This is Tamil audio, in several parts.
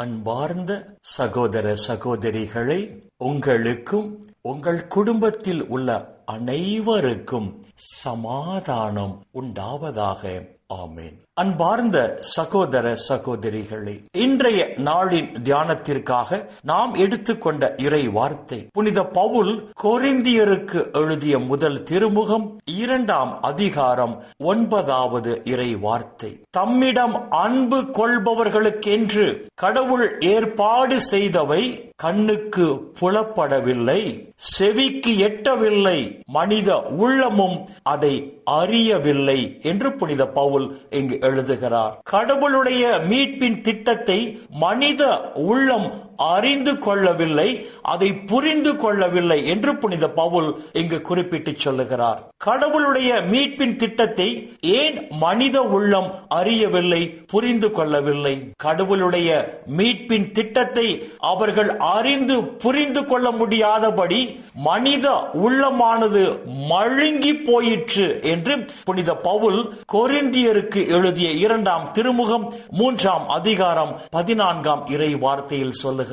அன்பார்ந்த சகோதர சகோதரிகளை உங்களுக்கும் உங்கள் குடும்பத்தில் உள்ள அனைவருக்கும் சமாதானம் உண்டாவதாக. ஆமேன். அன்பார்ந்த சகோதர சகோதரிகளே இன்றைய நாளின் தியானத்திற்காக நாம் எடுத்துக்கொண்ட இறை வார்த்தை புனித பவுல் கொரிந்தியருக்கு எழுதிய முதல் திருமுகம் இரண்டாம் அதிகாரம் ஒன்பதாவது இறை வார்த்தை தம்மிடம் அன்பு கொள்பவர்களுக்கென்று கடவுள் ஏற்பாடு செய்தவை கண்ணுக்கு புலப்படவில்லை செவிக்கு எட்டவில்லை மனித உள்ளமும் அதை அறியவில்லை என்று புனித பவுல் இங்கு எழுதுகிறார். கடவுளுடைய மீட்பின் திட்டத்தை மனித உள்ளம் அறிந்து கொள்ளவில்லை அதை புரிந்து கொள்ளவில்லை என்று புனித பவுல் இங்கு குறிப்பிட்டு சொல்லுகிறார். கடவுளுடைய மீட்பின் திட்டத்தை ஏன் மனித உள்ளம் அறியவில்லை புரிந்து கொள்ளவில்லை? கடவுளுடைய மீட்பின் திட்டத்தை அவர்கள் அறிந்து புரிந்து கொள்ள முடியாதபடி மனித உள்ளமானது மழுங்கி போயிற்று என்று புனித பவுல் கொரிந்தியருக்கு எழுதிய இரண்டாம் திருமுகம் மூன்றாம் அதிகாரம் பதினான்காம் இறை வார்த்தையில் சொல்லுகிறார்.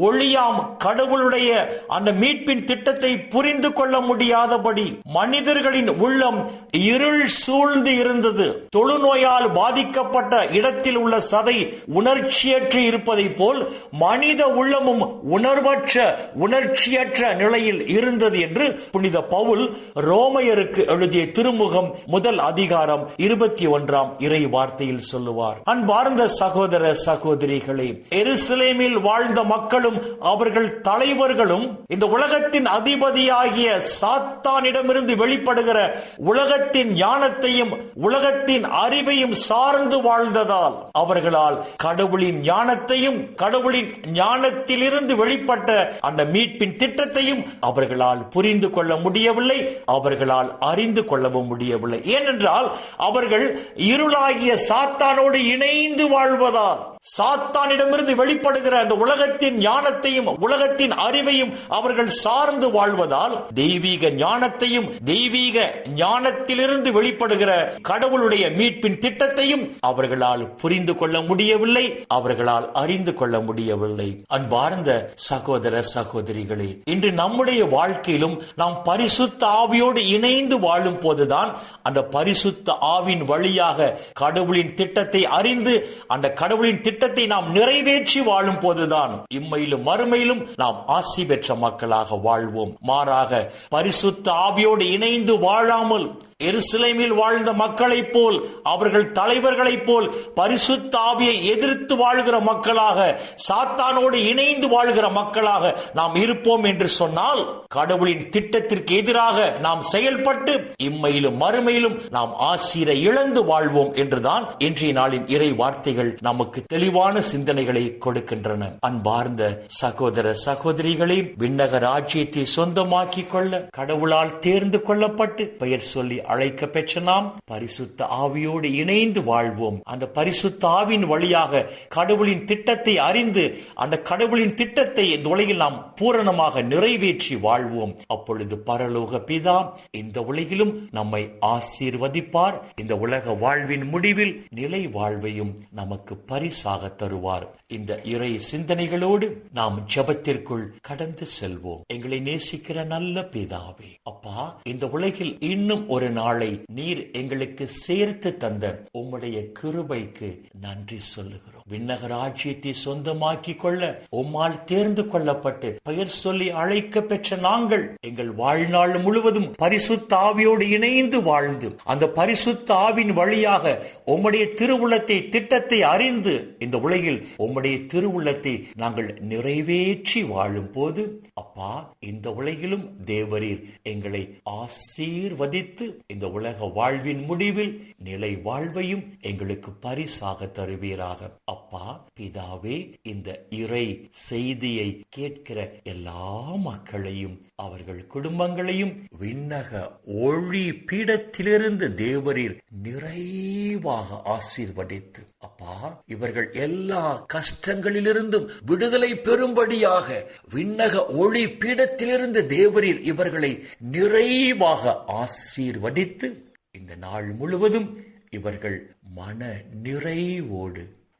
ஒளியாம் கடவுளுடைய அந்த மீட்பின் திட்டத்தை புரிந்து கொள்ள முடியாதபடி மனிதர்களின் உள்ளம் இருள் சூழ்ந்து இருந்தது. தொழுநோயால் பாதிக்கப்பட்ட இடத்தில் உள்ள சதை உணர்ச்சியற்று இருப்பதை போல் மனித உள்ளமும் உணர்வற்ற உணர்ச்சியற்ற நிலையில் இருந்தது என்று புனித பவுல் ரோமையருக்கு எழுதிய திருமுகம் முதல் அதிகாரம் இருபத்தி ஒன்றாம் இறை வார்த்தையில் சொல்லுவார். அன்பார்ந்த சகோதர சகோதரிகளே எருசலேமில் வாழ்ந்த மக்களும் அவர்கள் தலைவர்களும் இந்த உலகத்தின் அதிபதியாகிய சாத்தானிடமிருந்து வெளிப்படுகிற உலகத்தின் ஞானத்தையும் உலகத்தின் அறிவையும் சார்ந்து வாழ்ந்ததால் அவர்களால் கடவுளின் ஞானத்தையும் கடவுளின் ஞானத்திலிருந்து வெளிப்பட்ட அந்த மீட்பின் திட்டத்தையும் அவர்களால் புரிந்து கொள்ள முடியவில்லை அவர்களால் அறிந்து கொள்ளவும் முடியவில்லை. ஏனென்றால் அவர்கள் இருளாகிய சாத்தானோடு இணைந்து வாழ்வதால் சாத்தானிடமிருந்து வெளிப்படுகிற அந்த உலகத்தின் ஞானத்தையும் உலகத்தின் அறிவையும் அவர்கள் சார்ந்து வாழ்வதால் தெய்வீக ஞானத்தையும் தெய்வீக ஞானத்திலிருந்து வெளிப்படுகிற கடவுளுடைய மீட்பின் திட்டத்தையும் அவர்களால் புரிந்து கொள்ள முடியவில்லை அவர்களால் அறிந்து கொள்ள முடியவில்லை. அன்பார்ந்த சகோதர சகோதரிகளே இன்று நம்முடைய வாழ்க்கையிலும் நாம் பரிசுத்த ஆவியோடு இணைந்து வாழும் போதுதான் அந்த பரிசுத்த ஆவின் வழியாக கடவுளின் திட்டத்தை அறிந்து அந்த கடவுளின் திட்டத்தை நாம் நிறைவேற்றி வாழும் போதுதான். இம்மையிலும் மறுமையிலும் நாம் ஆசி பெற்ற மக்களாக வாழ்வோம். மாறாக பரிசுத்த ஆவியோடு இணைந்து வாழாமல் எருசலேமில் வாழ்ந்த மக்களைப் போல் அவர்கள் தலைவர்களைப் போல் பரிசுத்த ஆவியை எதிர்த்து வாழ்கிற மக்களாக சாத்தானோடு இணைந்து வாழ்கிற மக்களாக நாம் இருப்போம் என்று சொன்னால் கடவுளின் திட்டத்திற்கு எதிராக நாம் செயல்பட்டு இம்மையிலும் மறுமையிலும் நாம் ஆசிரை இழந்து வாழ்வோம் என்றுதான் இன்றைய நாளின் இறை வார்த்தைகள் நமக்கு தெளிவான சிந்தனைகளை கொடுக்கின்றன. அன்பார்ந்த சகோதர சகோதரிகளை விண்ணக ராஜ்யத்தை சொந்தமாக்கிக் கொள்ள கடவுளால் தேர்ந்து கொள்ளப்பட்டு பெயர் சொல்லி அழைக்க பெற்ற நாம் பரிசுத்த ஆவியோடு இணைந்து வாழ்வோம். அந்த பரிசுத்த ஆவின் வழியாக கடவுளின் திட்டத்தை அறிந்து அந்த கடவுளின் திட்டத்தை இந்த உலகில் நாம் பூரணமாக நிறைவேற்றி வாழ்வோம். அப்பொழுது பரலோக பிதா இந்த உலகிலும் நம்மை ஆசீர்வதிப்பார். இந்த உலக வாழ்வின் முடிவில் நிலை வாழ்வையும் நமக்கு பரிசாக தருவார். இந்த இறை சிந்தனைகளோடு நாம் ஜபத்திற்குள் கடந்து செல்வோம். எங்களை நேசிக்கிற நல்ல பிதாவே அப்பா இந்த உலகில் இன்னும் ஒரு நாளை நீர் எங்களுக்கு சேர்த்து தந்த உம்முடைய கிருபைக்கு நன்றி சொல்லுகிறோம். விண்ணக சொந்தமாக்கி கொள்ள உம்மால் தேர்ந்து கொள்ளப்பட்டு பெயர் சொல்லி அழைக்க பெற்ற நாங்கள் எங்கள் வாழ்நாள் முழுவதும் பரிசுத்த ஆவியோடு இணைந்து வாழ்ந்து அந்த பரிசுத்த ஆவின் வழியாக உம்முடைய திருவுள்ளத்தை திட்டத்தை அறிந்து இந்த உலகில் உம்முடைய திருவுள்ளத்தை நாங்கள் நிறைவேற்றி வாழும் போது அப்பா இந்த உலகிலும் தேவரீர் எங்களை ஆசீர்வதித்து இந்த உலக வாழ்வின் முடிவில் நிலை வாழ்வையும் எங்களுக்கு பரிசாக தருவீராக. அப்பா பிதாவே இந்த இறை செய்தியை கேட்கிற எல்லா மக்களையும் அவர்கள் குடும்பங்களையும் விண்ணக ஒளி பீடத்திலிருந்து தேவரீர் நிறைவாக ஆசீர்வதித்து. அப்பா இவர்கள் எல்லா கஷ்டங்களிலிருந்தும் விடுதலை பெறும்படியாக விண்ணக ஒளி பீடத்திலிருந்து தேவரீர் இவர்களை நிறைவாக ஆசீர்வதித்து இந்த நாள் முழுவதும் இவர்கள் மன நிறைவோடு